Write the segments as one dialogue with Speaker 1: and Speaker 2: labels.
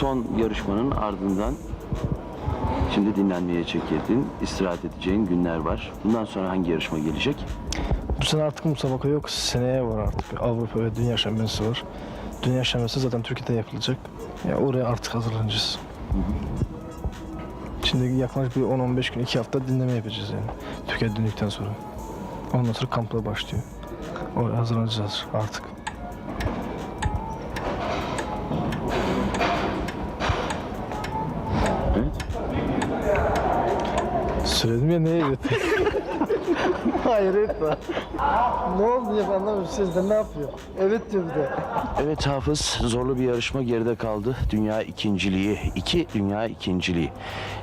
Speaker 1: son yarışmanın ardından şimdi dinlenmeye çekildin. istirahat edeceğin günler var. Bundan sonra hangi yarışma gelecek?
Speaker 2: Bu sene artık musabaka yok. Seneye var artık. Avrupa ve Dünya Şampiyonası var. Dünya Şampiyonası zaten Türkiye'de yapılacak. Ya oraya artık hazırlanacağız. Şimdi yaklaşık bir 10-15 gün, 2 hafta dinleme yapacağız yani. Türkiye döndükten sonra. Ondan sonra kamplar başlıyor. Oraya hazırlanacağız artık. Söyledim ya neye evet? Hayır etme. ne oldu ya ben anlamadım sizden ne yapıyor? Evet diyor bir de.
Speaker 1: Evet Hafız, zorlu bir yarışma geride kaldı. Dünya ikinciliği, iki dünya ikinciliği.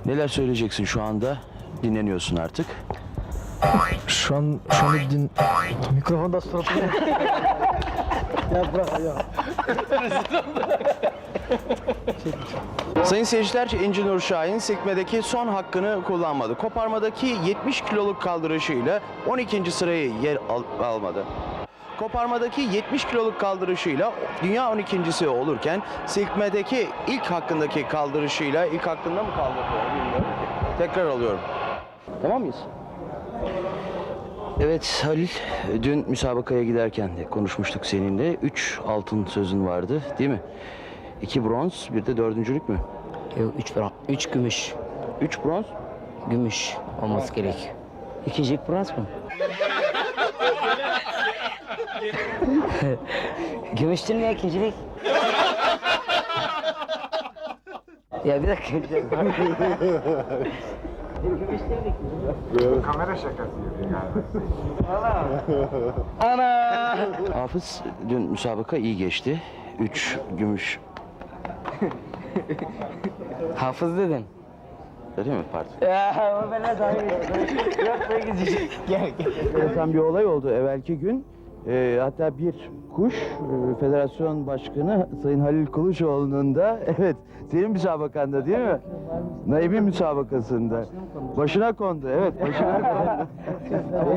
Speaker 1: Neler söyleyeceksin şu anda? Dinleniyorsun artık.
Speaker 2: Şu an şu anda din... Mikrofon da suratına. ya bırak ya.
Speaker 1: Sayın seyirciler, İnci Nur Şahin sekmedeki son hakkını kullanmadı. Koparmadaki 70 kiloluk kaldırışıyla 12. sırayı yer al- almadı. Koparmadaki 70 kiloluk kaldırışıyla dünya 12.si olurken silkmedeki ilk hakkındaki kaldırışıyla ilk hakkında mı kaldırdı. Tekrar alıyorum. Tamam mıyız? Evet Halil, dün müsabakaya giderken de konuşmuştuk seninle. 3 altın sözün vardı değil mi? 2 bronz, bir de dördüncülük mü?
Speaker 3: Yok 3 falan. 3 gümüş.
Speaker 1: 3 bronz,
Speaker 3: Gümüş olması gerek. İkincilik bronz mu? Gümüş değil mi ya ikincilik? ya bir dakika.
Speaker 4: Kamera şakası yapıyor galiba.
Speaker 1: Hafız dün müsabaka iyi geçti. 3 gümüş,
Speaker 3: Hafız dedin.
Speaker 1: değil mi pardon?
Speaker 3: Ya o bana daha Yok ben gidecek. Gel gel.
Speaker 1: Enteresan bir olay oldu evvelki gün. Ee, hatta bir kuş e, federasyon başkanı Sayın Halil Kılıçoğlu'nun da evet senin müsabakanda değil mi? Naib'in müsabakasında. Başına kondu evet başına kondu.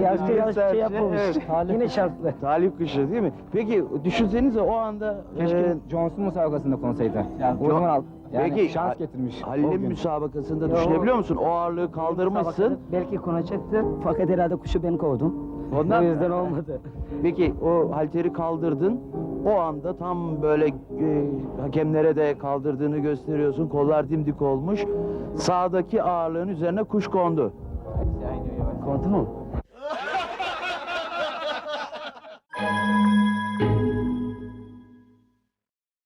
Speaker 3: Yaşlı yaşlı şey yapmamış.
Speaker 1: Evet.
Speaker 3: Yine şanslı.
Speaker 1: Talih kuşu değil mi? Peki düşünsenize o anda
Speaker 5: Keşke
Speaker 1: e,
Speaker 5: Johnson musabakasında konsaydı. Yani o zaman al. Yani
Speaker 1: Peki,
Speaker 5: şans getirmiş. o
Speaker 1: Halil'in
Speaker 5: gün.
Speaker 1: müsabakasında düşünebiliyor musun? O ağırlığı kaldırmışsın.
Speaker 3: Belki konacaktı fakat herhalde kuşu ben kovdum.
Speaker 1: Ondan
Speaker 3: o yüzden olmadı.
Speaker 1: Peki o halteri kaldırdın. O anda tam böyle e, hakemlere de kaldırdığını gösteriyorsun. Kollar dimdik olmuş. Sağdaki ağırlığın üzerine kuş kondu.
Speaker 3: Kondu mu?